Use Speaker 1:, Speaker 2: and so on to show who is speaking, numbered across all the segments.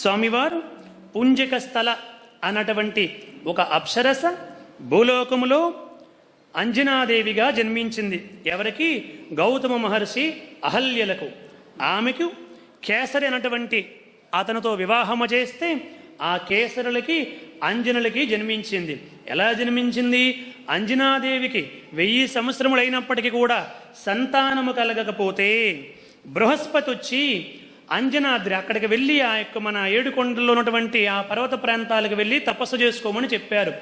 Speaker 1: స్వామివారు పుంజక స్థల అన్నటువంటి ఒక అప్సరస భూలోకములో అంజనాదేవిగా జన్మించింది. ఎవరికి? గౌతమ మహర్షి అహల్యలకు. ఆమెకు కేసరి అన్నటువంటి అతనితో వివాహము చేస్తే ఆ కేసరులకి అంజనులకి జన్మించింది. ఎలా జన్మించింది? అంజనాదేవికి వెయ్యి సంవత్సరములైనప్పటికీ కూడా సంతానము కలగకపోతే బృహస్పతి వచ్చి అంజనాద్రి అక్కడికి వెళ్ళి ఆ యొక్క మన ఏడుకొండలో ఉన్నటువంటి ఆ పర్వత ప్రాంతాలకు వెళ్ళి తపస్సు చేసుకోమని చెప్పారు.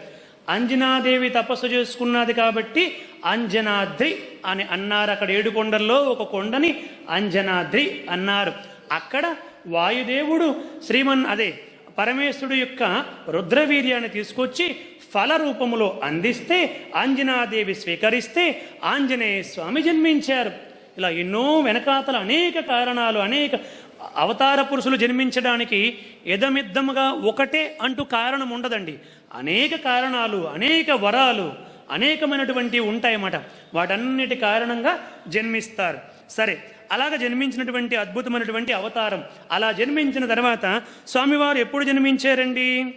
Speaker 1: అంజనాదేవి తపస్సు చేసుకున్నది కాబట్టి అంజనాద్రి అని అన్నారు. అక్కడ ఏడుకొండల్లో ఒక కొండని అంజనాద్రి అన్నారు. అక్కడ వాయుదేవుడు శ్రీమన్ అదే పరమేశ్వరుడు యొక్క రుద్రవీర్యాన్ని తీసుకొచ్చి ఫల రూపములో అందిస్తే ఆంజనాదేవి స్వీకరిస్తే ఆంజనేయ స్వామి జన్మించారు. ఇలా ఎన్నో వెనకాతల అనేక కారణాలు అనేక అవతార పురుషులు జన్మించడానికి ఎదమిద్దముగా ఒకటే అంటూ కారణం ఉండదండి. అనేక కారణాలు అనేక వరాలు అనేకమైనటువంటి ఉంటాయన్నమాట. వాటన్నిటి కారణంగా జన్మిస్తారు. సరే అలాగ జన్మించినటువంటి అద్భుతమైనటువంటి అవతారం అలా జన్మించిన తర్వాత స్వామివారు ఎప్పుడు జన్మించారండి?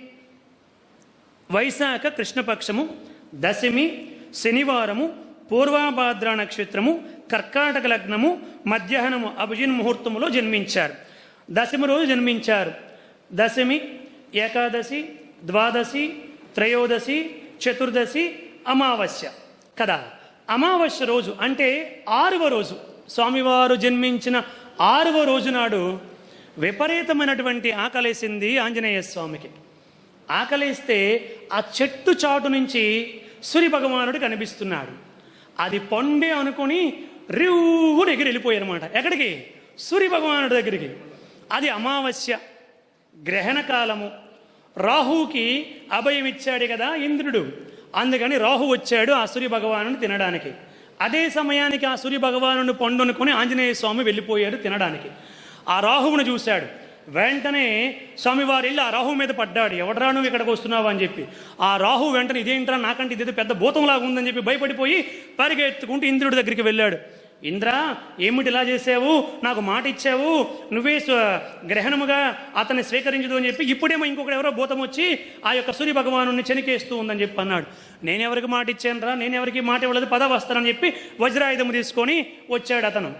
Speaker 1: వైశాఖ కృష్ణపక్షము దశమి శనివారము పూర్వాభాద్ర నక్షత్రము కర్కాటక లగ్నము మధ్యాహ్నము అభిజిన్ ముహూర్తములో జన్మించారు. దశమి రోజు జన్మించారు. దశమి ఏకాదశి ద్వాదశి త్రయోదశి చతుర్దశి అమావాస్య. కదా? అమావాస్య రోజు అంటే ఆరవ రోజు. స్వామివారు జన్మించిన ఆరవ రోజు నాడు విపరీతమైనటువంటి ఆకలేసింది ఆంజనేయ స్వామికి. ఆకలేస్తే ఆ చెట్టు చాటు నుంచి సూర్య భగవానుడు కనిపిస్తున్నాడు. అది పండే అనుకుని రివ్వు ఎగిరి వెళ్ళిపోయారన్నమాట. ఎక్కడికి? సూర్య భగవానుడి దగ్గరికి. అది అమావాస్య గ్రహణ కాలము. రాహుకి అభయం ఇచ్చాడు కదా ఇంద్రుడు. అందుకని రాహు వచ్చాడు ఆ సూర్య భగవాను తినడానికి. అదే సమయానికి ఆ సూర్య భగవాను పండునుకొని ఆంజనేయ స్వామి వెళ్ళిపోయాడు తినడానికి. ఆ రాహువును చూశాడు. వెంటనే స్వామివారు వెళ్ళి ఆ రాహు మీద పడ్డాడు. ఎవడరా నువ్వు ఇక్కడికి వస్తున్నావు? అని చెప్పి. ఆ రాహు వెంటనే ఇదేంట్రా? నాకంటే ఇదేదో పెద్ద భూతంలాగా ఉందని చెప్పి భయపడిపోయి పరిగెత్తుకుంటూ ఇంద్రుడి దగ్గరికి వెళ్ళాడు. ఇంద్ర ఏమిటి ఇలా చేసావు నాకు మాట ఇచ్చావు. నువ్వే గ్రహణముగా అతన్ని స్వీకరించదు అని చెప్పి ఇప్పుడేమో ఇంకొకటి ఎవరో భూతం వచ్చి ఆ యొక్క సూర్య భగవాను చెనికేస్తూ ఉందని చెప్పి అన్నాడు. నేను ఎవరికి మాట ఇచ్చానురా నేను ఎవరికి మాట ఇవ్వలేదు? పద వస్తానని చెప్పి వజ్రాయుధము తీసుకొని వచ్చాడు అతను.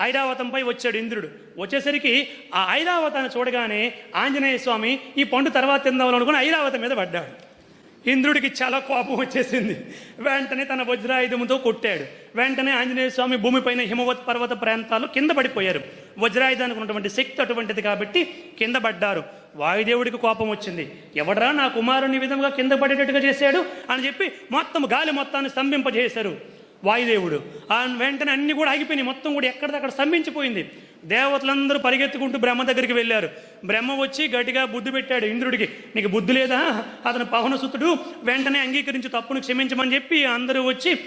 Speaker 1: ఐరావతంపై వచ్చాడు ఇంద్రుడు. వచ్చేసరికి ఆ ఐరావతాన్ని చూడగానే ఆంజనేయ స్వామి ఈ పండు తర్వాత తిందామని అనుకుని ఐరావతం మీద పడ్డాడు. ఇంద్రుడికి చాలా కోపం వచ్చేసింది. వెంటనే తన వజ్రాయుధముతో కొట్టాడు. వెంటనే ఆంజనేయ స్వామి భూమిపైన హిమవత్ పర్వత ప్రాంతాలు కింద పడిపోయారు. వజ్రాయుధానికి ఉన్నటువంటి శక్తి అటువంటిది కాబట్టి కింద పడ్డారు. వాయుదేవుడికి కోపం వచ్చింది. ఎవడరా నా కుమారుని విధంగా కింద పడేటట్టుగా చేశాడు అని చెప్పి మొత్తం గాలి మొత్తాన్ని స్తంభింపజేశారు. వాయుదేవుడు. ఆ వెంటనే అన్ని కూడా ఆగిపోయినాయి. మొత్తం కూడా ఎక్కడిదక్కడ స్తంభించిపోయింది. దేవతలందరూ పరిగెత్తుకుంటూ బ్రహ్మ దగ్గరికి వెళ్ళారు. బ్రహ్మ వచ్చి గట్టిగా బుద్ధి పెట్టాడు ఇంద్రుడికి నీకు బుద్ధి లేదా? అతను పవనసుతుడు వెంటనే అంగీకరించి తప్పును క్షమించమని చెప్పి అందరూ వచ్చి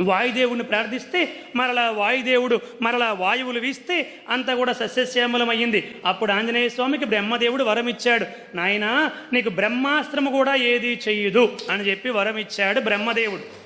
Speaker 1: వాయుదేవుడిని ప్రార్థిస్తే మరలా వాయుదేవుడు మరలా వాయువులు వీస్తే అంతా కూడా సస్యశ్యామలం అయ్యింది. అప్పుడు ఆంజనేయ స్వామికి బ్రహ్మదేవుడు వరం ఇచ్చాడు. నాయనా నీకు బ్రహ్మాస్త్రము కూడా ఏది చెయ్యదు అని చెప్పి వరం ఇచ్చాడు బ్రహ్మదేవుడు.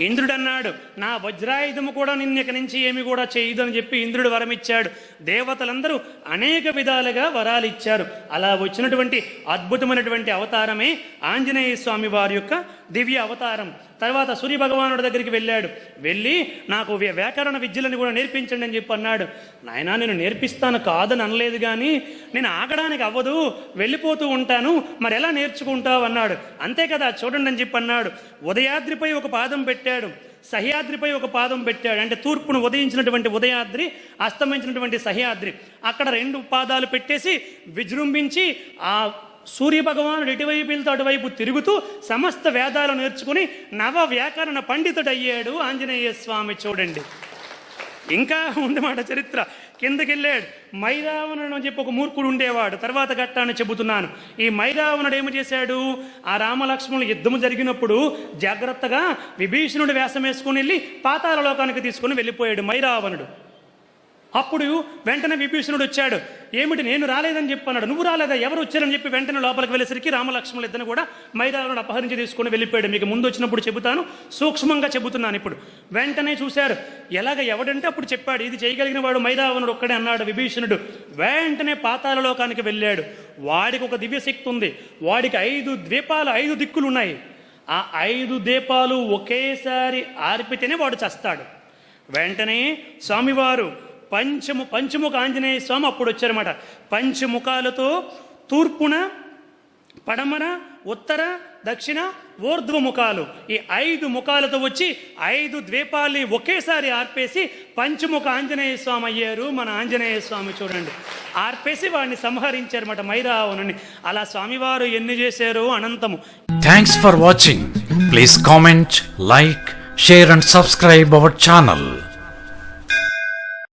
Speaker 1: ఇంద్రుడు అన్నాడు నా వజ్రాయుధము కూడా నిన్న ఇక నుంచి ఏమి కూడా చేయదు అని చెప్పి ఇంద్రుడు వరమిచ్చాడు. దేవతలందరూ అనేక విధాలుగా వరాలు ఇచ్చారు అలా వచ్చినటువంటి అద్భుతమైనటువంటి అవతారమే ఆంజనేయ స్వామి వారి యొక్క దివ్య అవతారం. తర్వాత సూర్య భగవానుడి దగ్గరికి వెళ్ళాడు. వెళ్ళి నాకు వ్యాకరణ విద్యలను కూడా నేర్పించండి అని చెప్పి అన్నాడు. నాయనా నేను నేర్పిస్తాను కాదని అనలేదు కానీ నేను ఆగడానికి అవ్వదు వెళ్ళిపోతూ ఉంటాను మరి ఎలా నేర్చుకుంటావు అన్నాడు. అంతే కదా చూడండి అని చెప్పి అన్నాడు. ఉదయాద్రిపై ఒక పాదం పెట్టాడు. సహ్యాద్రిపై ఒక పాదం పెట్టాడు. అంటే తూర్పును ఉదయించినటువంటి ఉదయాద్రి అస్తమించినటువంటి సహ్యాద్రి. అక్కడ రెండు పాదాలు పెట్టేసి విజృంభించి ఆ సూర్య ఎటువైపు వెళ్తే అటువైపు తిరుగుతూ సమస్త వేదాలు నేర్చుకుని నవ వ్యాకరణ పండితుడయ్యాడు ఆంజనేయ స్వామి చూడండి. ఇంకా ఉందన్నమాట చరిత్ర. కిందకెళ్ళాడు. మైరావణుడు అని చెప్పి ఒక మూర్ఖుడు ఉండేవాడు. తర్వాత ఘట్టాన్ని చెబుతున్నాను. ఈ మైరావణుడు ఏమి చేశాడు? ఆ రామలక్ష్మణుల యుద్ధము జరిగినప్పుడు జాగ్రత్తగా విభీషణుడు వేషం వేసుకుని వెళ్ళి పాతాల లోకానికి తీసుకుని వెళ్ళిపోయాడు మైరావణుడు అప్పుడు వెంటనే విభీషణుడు వచ్చాడు. ఏమిటి నేను రాలేదని చెప్పి అన్నాడు. నువ్వు రాలేదా? ఎవరు వచ్చారని చెప్పి వెంటనే లోపలికి వెళ్ళేసరికి రామలక్ష్మణులు ఇద్దరు కూడా మైదానంలో అపహరించి తీసుకొని వెళ్ళిపోయాడు. మీకు ముందు వచ్చినప్పుడు చెబుతాను సూక్ష్మంగా చెబుతున్నాను ఇప్పుడు. వెంటనే చూశారు. ఎలాగ ఎవడంటే అప్పుడు చెప్పాడు ఇది చేయగలిగిన వాడు మైదావనుడు ఒక్కడే అన్నాడు విభీషణుడు. వెంటనే పాతాల లోకానికి వెళ్ళాడు. వాడికి ఒక దివ్యశక్తి ఉంది. వాడికి ఐదు ద్వీపాలు ఐదు దిక్కులు ఉన్నాయి. ఆ ఐదు దీపాలు ఒకేసారి ఆర్పితేనే వాడు చస్తాడు. వెంటనే స్వామివారు పంచము పంచముఖ ఆంజనేయ స్వామి అప్పుడు వచ్చారన్నమాట. పంచముఖాలతో తూర్పున పడమర ఉత్తర దక్షిణ ఓర్ధ్వ ముఖాలు. ఈ ఐదు ముఖాలతో వచ్చి ఐదు ద్వీపాల్ని ఒకేసారి ఆర్పేసి పంచముఖ ఆంజనేయ స్వామి అయ్యారు మన ఆంజనేయ స్వామి చూడండి. ఆర్పేసి వాడిని సంహరించారన్నమాట మైరావణుని అలా స్వామివారు ఎన్ని చేశారు అనంతము.
Speaker 2: Thanks for watching please comment like share and subscribe our channel